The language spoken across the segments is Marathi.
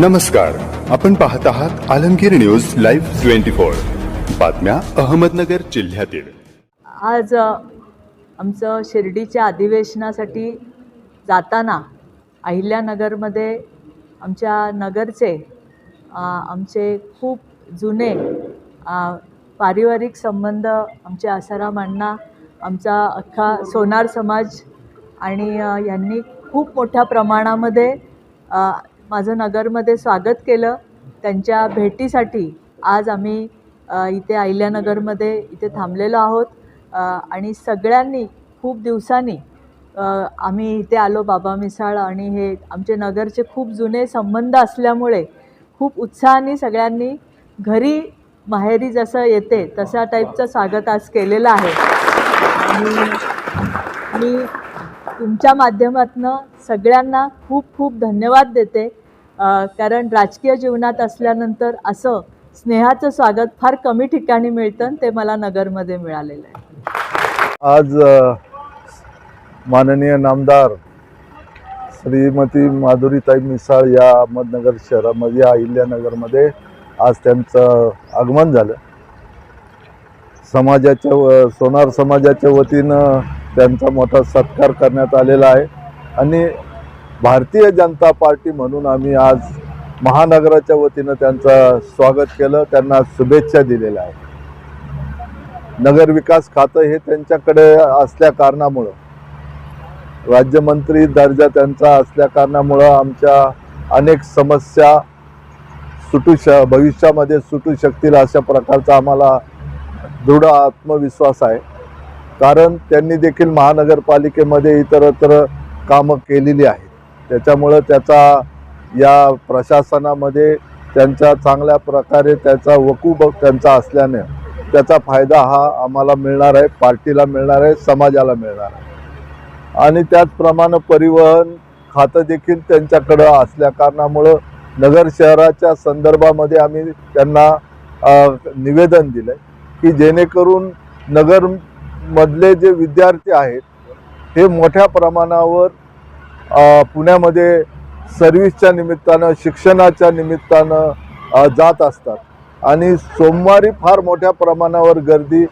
नमस्कार. आपण पाहत आहात Alamgir news live twenty four. बातम्या अहमदनगर जिल्ह्यातील. आज आमचं शिर्डीच्या अधिवेशनासाठी जाताना अहिल्यानगरमध्ये आमच्या नगरचे आमचे खूप जुने पारिवारिक संबंध आमचे आसाराम अण्णा आमचा अख्खा सोनार समाज आणि यांनी खूप मोठ्या प्रमाणामध्ये माझं नगरमध्ये स्वागत केलं. त्यांच्या भेटीसाठी आज आम्ही इथे अहिल्यानगरमध्ये इथे थांबलेलो आहोत. आणि सगळ्यांनी खूप दिवसांनी आम्ही इथे आलो बाबा मिसाळ आणि हे आमचे नगरचे खूप जुने संबंध असल्यामुळे खूप उत्साहाने सगळ्यांनी घरी माहेरी जसं येते तशा टाईपचं स्वागत आज केलेलं आहे. आणि मी तुमच्या माध्यमातनं सगळ्यांना खूप खूप धन्यवाद देते. कारण राजकीय जीवनात असल्यानंतर असं स्नेहाचं स्वागत फार कमी ठिकाणी मिळतं आणि ते मला नगरमध्ये मिळालेलं आहे. आज माननीय नामदार श्रीमती माधुरीताई मिसाळ या अहमदनगर शहरामध्ये या अहिल्यानगरमध्ये आज त्यांचं आगमन झालं. समाजाच्या व सोनार समाजाच्या वतीनं त्यांचा मोठा सत्कार करण्यात आलेला आहे. आणि भारतीय जनता पार्टी म्हणून आम्ही आज महानगराच्या वतीनं त्यांचं स्वागत केलं त्यांना शुभेच्छा दिलेल्या आहे नगर विकास खातं हे त्यांच्याकडे असल्या कारणामुळं राज्यमंत्री दर्जा त्यांचा असल्या कारणामुळं आमच्या अनेक समस्या सुटू श भविष्यामध्ये सुटू शकतील अशा प्रकारचा आम्हाला दृढ आत्मविश्वास आहे. कारण त्यांनी देखील महानगरपालिकेमध्ये इतरत्र कामं केलेली आहेत. त्याच्यामुळं त्याचा या प्रशासनामध्ये त्यांच्या चांगल्या प्रकारे त्याचा वकूब त्यांचा असल्याने त्याचा फायदा हा आम्हाला मिळणार आहे पार्टीला मिळणार आहे समाजाला मिळणार आहे. आणि त्याचप्रमाणे परिवहन खातं देखील त्यांच्याकडं असल्या कारणामुळं नगर शहराच्या संदर्भामध्ये आम्ही त्यांना निवेदन दिलं की जेणेकरून नगर मधले जे विद्यार्थी आहेत हे मोठ्या प्रमाणावर पुण्यामध्ये सर्व्हिसच्या निमित्तानं शिक्षणाच्या निमित्तानं जात असतात. आणि सोमवारी फार मोठ्या प्रमाणावर गर्दी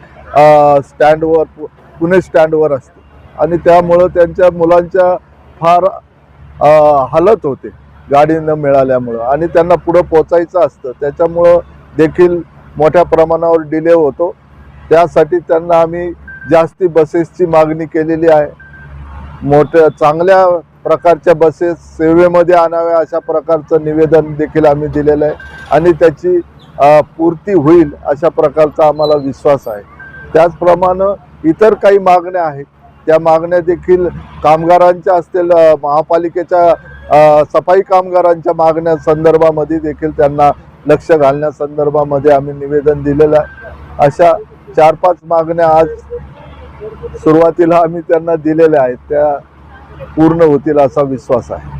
स्टँडवर पुणे स्टँडवर असते. आणि त्यामुळं त्यांच्या मुलांच्या फार हालत होते गाडी न मिळाल्यामुळं. आणि त्यांना पुढं पोचायचं असतं. त्याच्यामुळं देखील मोठ्या प्रमाणावर डिले होतो. त्यासाठी त्यांना आम्ही जास्ती बसेसची मागणी केलेली आहे. मोठ्या चांगल्या प्रकारच्या बसेस सेवेमध्ये आणाव्या अशा प्रकारचं निवेदन देखील आम्ही दिलेलं आहे. आणि त्याची पूर्ती होईल अशा प्रकारचा आम्हाला विश्वास आहे. त्याचप्रमाणे इतर काही मागण्या आहेत. त्या मागण्या देखील कामगारांच्या असतील महापालिकेच्या सफाई कामगारांच्या मागण्या संदर्भामध्ये देखील त्यांना लक्ष घालण्यासंदर्भामध्ये आम्ही निवेदन दिलेलं आहे. अशा चार पाच मागण्या आज सुरुवातीला आम्ही त्यांना दिलेल्या आहेत त्या पूर्ण होतील असा विश्वास आहे.